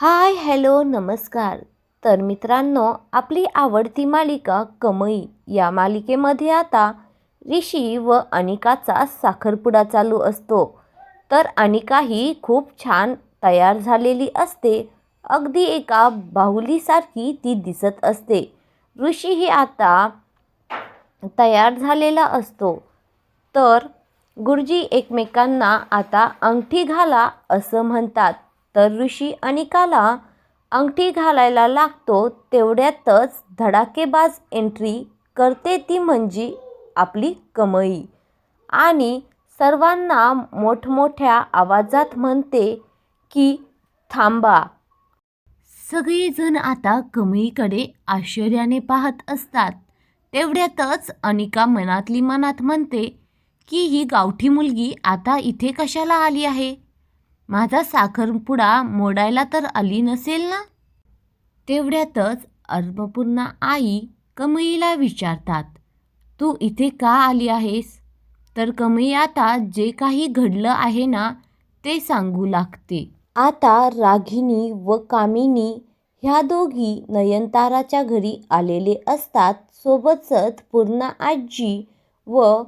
Hi hello नमस्कार. तर मित्रांनो आपली आवडती मालिका कमई या मालिकेमध्ये आता ऋषी व अनिकाचा साखरपुडा चालू असतो. तर अनिका ही खूप छान तयार झालेली असते. अगदी एका बाहुलीसारखी ती दिसत असते. ऋषी ही आता तयार झालेला असतो. तर गुरुजी एकमेकांना आता अंगठी घाला असं म्हणतात. तर ऋषी अनिकाला अंगठी घालायला लागतो तेवढ्यातच धडाकेबाज एंट्री करते ती म्हणजे आपली कमई. आणि सर्वांना मोठमोठ्या आवाजात म्हणते की थांबा. सगळेजण आता कमईकडे आश्चर्याने पाहत असतात. तेवढ्यातच अनिका मनातली मनात म्हणते की ही गावठी मुलगी आता इथे कशाला आली आहे? माझा साखरपुडा मोडायला तर आली नसेल ना? तेवढ्यातच अन्नपूर्णा आई कमईला विचारतात तू इथे का आली आहेस? तर कमई आता जे काही घडलं आहे ना ते सांगू लागते. आता रागिनी व कामिनी ह्या दोघी नयनताराच्या घरी आलेले असतात. सोबतच पूर्ण आजी व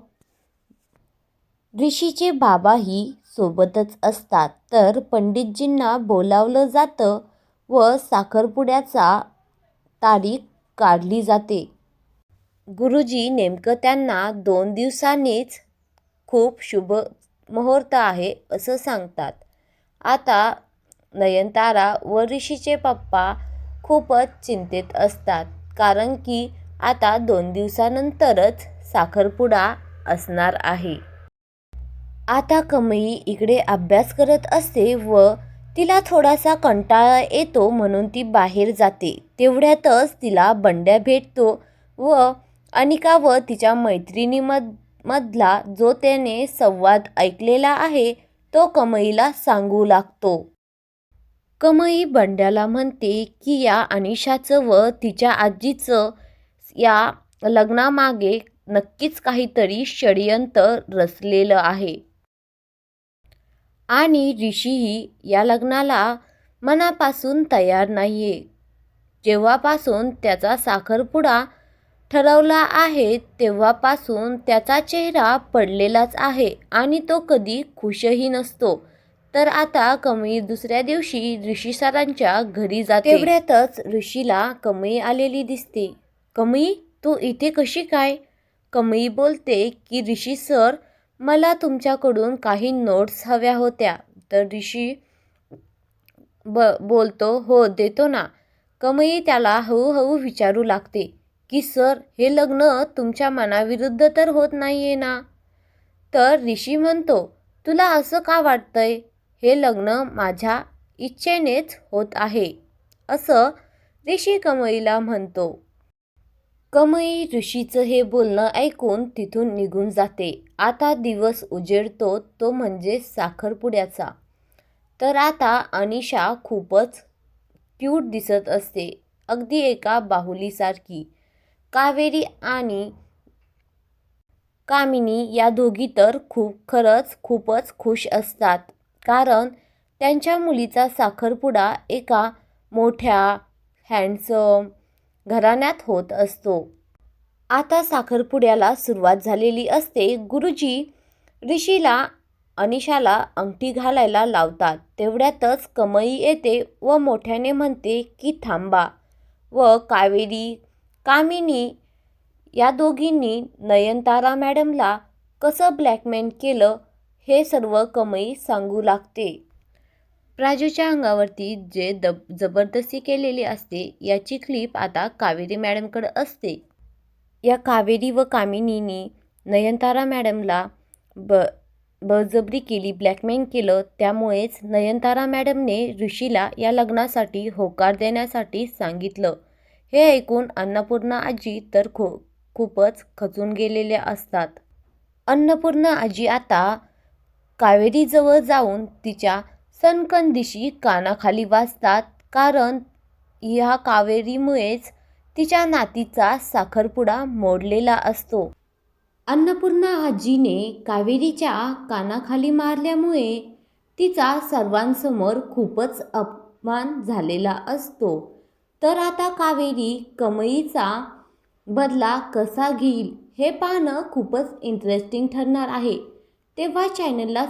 ऋषीचे बाबाही सोबतच असतात. तर पंडितजींना बोलावलं जातं व साखरपुड्याचा तारीख काढली जाते. गुरुजी नेमकं त्यांना दोन दिवसांनीच खूप शुभ मुहूर्त आहे असं सांगतात. आता नयनतारा व ऋषीचे पप्पा खूपच चिंतेत असतात. कारण की आता दोन दिवसानंतरच साखरपुडा असणार आहे. आता कमई इकडे अभ्यास करत असते व तिला थोडासा कंटाळा येतो म्हणून ती बाहेर जाते. तेवढ्यातच तिला बंड्या भेटतो व अनिका व तिच्या मैत्रिणीमध मधला जो त्याने संवाद ऐकलेला आहे तो कमईला सांगू लागतो. कमई बंड्याला म्हणते की या अनिशाचं व तिच्या आजीचं या लग्नामागे नक्कीच काहीतरी षडयंत्र रचलेलं आहे. आणि ऋषीही या लग्नाला मनापासून तयार नाही आहे जेव्हापासून त्याचा साखरपुडा ठरवला आहे तेव्हापासून त्याचा चेहरा पडलेलाच आहे आणि तो कधी खुशही नसतो. तर आता कमळी दुसऱ्या दिवशी ऋषी सरांच्या घरी जाते. तेवढ्यातच ऋषीला कमळी आलेली दिसते. कमळी तू इथे कशी काय? कमळी बोलते की ऋषी सर मला तुमच्याकडून काही नोट्स हव्या होत्या. तर ऋषी ब बोलतो हो देतो ना. कमई त्याला हळूहळू विचारू लागते की सर हे लग्न तुमच्या मनाविरुद्ध तर होत नाही आहे ना? तर ऋषी म्हणतो तुला असं का वाटतंय? हे लग्न माझ्या इच्छेनेच होत आहे. असं ऋषी कमईला म्हणतो. कमई ऋषीचं हे बोलणं ऐकून तिथून निघून जाते. आता दिवस उजेडतो तो म्हणजे साखरपुड्याचा. तर आता अनिशा खूपच क्यूट दिसत असते अगदी एका बाहुलीसारखी. कावेरी आणि कामिनी या दोघी तर खूप खरंच खूपच खुश असतात. कारण त्यांच्या मुलीचा साखरपुडा एका मोठ्या हँडसम घराण्यात होत असतो. आता साखरपुड्याला सुरुवात झालेली असते. गुरुजी ऋषीला अनिशाला अंगठी घालायला लावतात. तेवढ्यातच कमई येते व मोठ्याने म्हणते की थांबा व कावेरी कामिनी या दोघींनी नयनतारा मॅडमला कसं ब्लॅकमेल केलं हे सर्व कमई सांगू लागते. प्राजूच्या अंगावरती जे दब जबरदस्ती केलेली असते याची क्लिप आता कावेरी मॅडमकडे असते. या कावेरी व कामिनीनी नयनतारा मॅडमला ब बळजबरी केली ब्लॅकमेल केलं. त्यामुळेच नयनतारा मॅडमने ऋषीला या लग्नासाठी होकार देण्यासाठी सांगितलं. हे ऐकून अन्नपूर्णा आजी तर खो खूपच खचून गेलेल्या असतात. अन्नपूर्णा आजी आता कावेरीजवळ जाऊन तिच्या सनकंदिशी कानाखाली वाजतात कारण ह्या कावेरीमुळेच तिच्या नातीचा साखरपुडा मोडलेला असतो. अन्नपूर्णा आजीने कावेरीच्या कानाखाली मारल्यामुळे तिचा सर्वांसमोर खूपच अपमान झालेला असतो. तर आता कावेरी कमईचा बदला कसा घेईल हे पाहणं खूपच इंटरेस्टिंग ठरणार आहे. तेव्हा चॅनलला